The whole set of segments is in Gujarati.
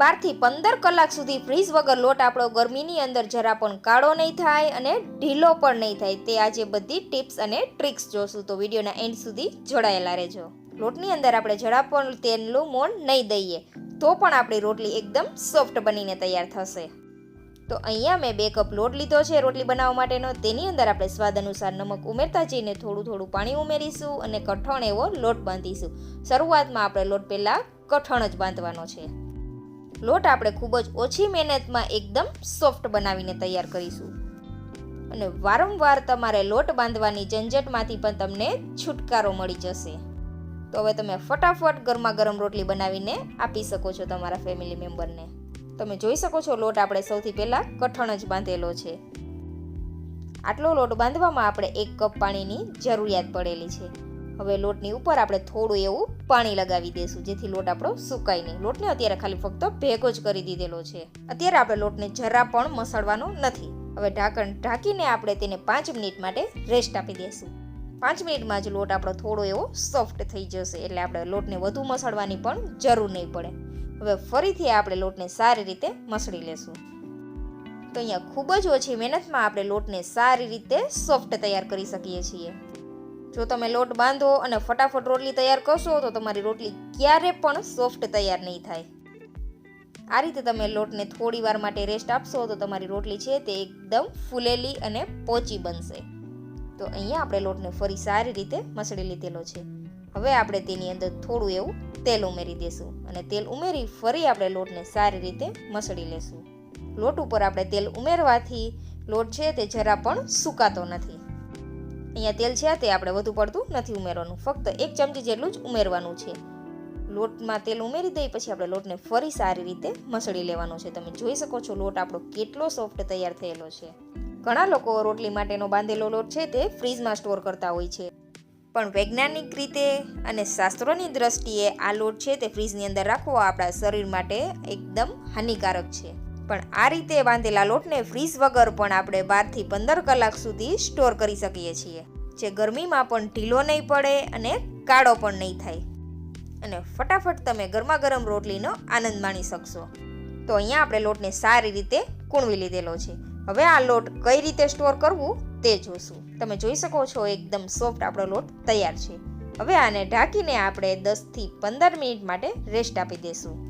બારથી પંદર કલાક સુધી ફ્રીઝ વગર લોટ આપણો ગરમીની અંદર જરા પણ કાળો નહીં થાય અને ઢીલો પણ નહીં થાય. તે આજે બધી ટિપ્સ અને ટ્રિક્સ જોશું. તો વિડીયોના એન્ડ સુધી જોડાયેલા રહેજો. લોટની અંદર આપણે જરા પણ તેલનું મોણ નહીં દઈએ, તો પણ આપણી રોટલી એકદમ સોફ્ટ બનીને તૈયાર થશે. તો અહીંયા મેં બે કપ લોટ લીધો છે રોટલી બનાવવા માટેનો. તેની અંદર આપણે સ્વાદ અનુસાર નમક ઉમેરતા જઈને થોડું થોડું પાણી ઉમેરીશું અને કઠણ એવો લોટ બાંધીશું. શરૂઆતમાં આપણે લોટ પહેલાં કઠણ જ બાંધવાનો છે. લોટ આપણે ખૂબ જ ઓછી મહેનતમાં એકદમ સોફ્ટ બનાવીને તૈયાર કરીશું. અને વારંવાર તમારે લોટ બાંધવાની ઝંઝટમાંથી પણ તમને છુટકારો મળી જશે. તો હવે તમે ફટાફટ ગરમા ગરમ રોટલી બનાવીને આપી શકો છો તમારા ફેમિલી મેમ્બરને તમે જોઈ શકો છો લોટ આપણે સૌથી પહેલાં કઠણ જ બાંધેલો છે. આટલો લોટ બાંધવામાં આપણે એક કપ પાણીની જરૂરિયાત પડેલી છે. હવે લોટની ઉપર આપણે થોડું એવું પાણી લગાવી દઈશું જેથી લોટ આપણો સુકાય નહીં. લોટને અત્યારે ખાલી ફક્ત ભેગો જ કરી દીધેલો છે. અત્યારે આપણે લોટને જરા પણ મસળવાનો નથી. હવે ઢાંકણ ઢાંકીને આપણે તેને પાંચ મિનિટ માટે રેસ્ટ આપી દઈશું પાંચ મિનિટમાં જ લોટ આપણો થોડો એવો સોફ્ટ થઈ જશે, એટલે આપણે લોટને વધુ મસળવાની પણ જરૂર નહીં પડે. હવે ફરીથી આપણે લોટને સારી રીતે મસળી લેશું. તો અહીંયા ખૂબ જ ઓછી મહેનતમાં આપણે લોટને સારી રીતે સોફ્ટ તૈયાર કરી શકીએ છીએ. જો તમે લોટ બાંધો અને ફટાફટ રોટલી તૈયાર કરશો તો તમારી રોટલી ક્યારે પણ સોફ્ટ તૈયાર નહીં થાય. આ રીતે તમે લોટને થોડી વાર માટે રેસ્ટ આપશો તો તમારી રોટલી છે તે એકદમ ફૂલેલી અને પોચી બનશે. તો અહીંયા આપણે લોટને ફરી સારી રીતે મસળી લીધેલો છે. હવે આપણે તેની અંદર થોડું એવું તેલ ઉમેરી દેશું અને તેલ ઉમેરી ફરી આપણે લોટને સારી રીતે મસળી લેશું. લોટ ઉપર આપણે તેલ ઉમેરવાથી લોટ છે તે જરા પણ સુકાતો નથી. અહીંયા તેલ છે તે આપણે વધુ પડતું નથી ઉમેરવાનું. ફક્ત એક ચમચી જેટલું જ ઉમેરવાનું છે. લોટમાં તેલ ઉમેરી દઈ, પછી આપણે લોટને ફરી સારી રીતે મસળી લેવાનો છે. તમે જોઈ શકો છો, લોટ આપણો કેટલો સોફ્ટ તૈયાર થયેલો છે. ઘણા લોકો રોટલી માટેનો બાંધેલો લોટ છે, તે ફ્રીજમાં સ્ટોર કરતા હોય છે. પણ વૈજ્ઞાનિક રીતે અને શાસ્ત્રોની દ્રષ્ટિએ આ લોટ છે, તે ફ્રીજની અંદર રાખવો આપણા શરીર માટે એકદમ હાનિકારક છે. પણ આ રીતે બાંધેલા લોટને ફ્રીઝ વગર પણ આપણે બારથી પંદર કલાક સુધી સ્ટોર કરી શકીએ છીએ. જે ગરમીમાં પણ ઢીલો નહીં પડે અને કાળો પણ નહીં થાય. અને ફટાફટ તમે ગરમા ગરમ રોટલીનો આનંદ માણી શકશો. તો અહીંયા આપણે લોટને સારી રીતે કૂણવી લીધેલો છે. હવે આ લોટ કઈ રીતે સ્ટોર કરવું તે જોશું. તમે જોઈ શકો છો એકદમ સોફ્ટ આપણો લોટ તૈયાર છે. હવે આને ઢાંકીને આપણે દસથી પંદર મિનિટ માટે રેસ્ટ આપી દઈશું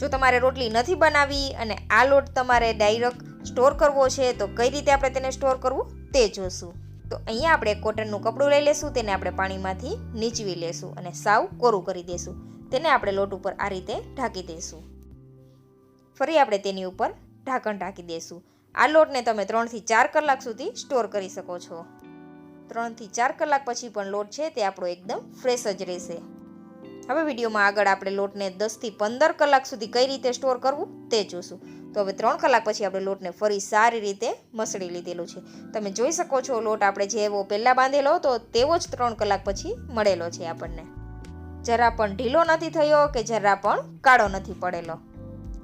જો તમારે રોટલી નથી બનાવી અને આ લોટ તમારે ડાયરેક્ટ સ્ટોર કરવો છે, તો કઈ રીતે આપણે તેને સ્ટોર કરવું? તે જોશું. તો અહીંયા આપણે કોટનનું કપડું લઈ લેશું, તેને આપણે પાણીમાંથી નીચવી લેશું અને સાવ કોરું કરી દેશું. તેને આપણે લોટ ઉપર આ રીતે ઢાંકી દઈશું ફરી આપણે તેની ઉપર ઢાંકણ ઢાંકી દઈશું આ લોટને તમે ત્રણથી ચાર કલાક સુધી સ્ટોર કરી શકો છો. ત્રણથી ચાર કલાક પછી પણ લોટ છે, તે આપણો એકદમ ફ્રેશ જ રહેશે. હવે વિડીયોમાં આગળ આપણે લોટને દસથી પંદર કલાક સુધી કઈ રીતે સ્ટોર કરવું તે જોશું. તો હવે ત્રણ કલાક પછી આપણે લોટને ફરી સારી રીતે મસળી લીધેલું છે. તમે જોઈ શકો છો લોટ આપણે જેવો પહેલાં બાંધેલો હતો તેવો જ ત્રણ કલાક પછી મળેલો છે આપણને. જરા પણ ઢીલો નથી થયો કે જરા પણ કાળો નથી પડેલો.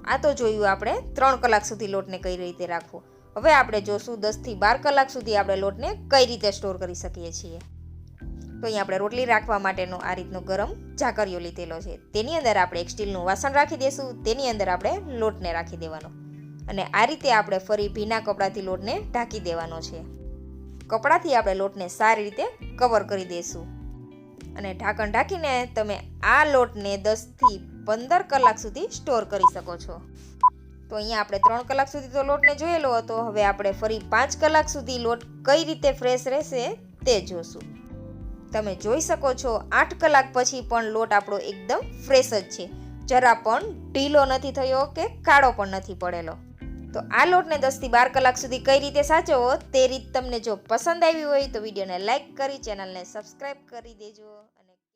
આ તો જોયું આપણે ત્રણ કલાક સુધી લોટને કઈ રીતે રાખવો. હવે આપણે જોશું દસથી બાર કલાક સુધી આપણે લોટને કઈ રીતે સ્ટોર કરી શકીએ છીએ. તો અહીં આપણે રોટલી રાખવા માટેનો આ રીતનો ગરમ ઝાકરિયો લીધેલો છે. તેની અંદર આપણે એક સ્ટીલનું વાસણ રાખી દઈશું તેની અંદર આપણે લોટને રાખી દેવાનો. અને આ રીતે આપણે ફરી ભીના કપડાથી લોટને ઢાંકી દેવાનો છે. કપડાથી આપણે લોટને સારી રીતે કવર કરી દઈશું અને ઢાંકણ ઢાંકીને તમે આ લોટને દસથી પંદર કલાક સુધી સ્ટોર કરી શકો છો. તો અહીંયા આપણે ત્રણ કલાક સુધી તો લોટને જોયેલો હતો. હવે આપણે ફરી પાંચ કલાક સુધી લોટ કઈ રીતે ફ્રેશ રહેશે તે જોશું. તમે જોઈ શકો છો, આઠ કલાક પછી પણ લોટ આપણો એકદમ ફ્રેશ જ છે. જરા પણ ઢીલો નથી થયો કે કાળો પણ નથી પડેલો. તો આ લોટને દસથી બાર કલાક સુધી કઈ રીતે સાચવો તે રીત તમને જો પસંદ આવી હોય તો વિડીયોને લાઇક કરી, ચેનલને સબસ્ક્રાઈબ કરી દેજો.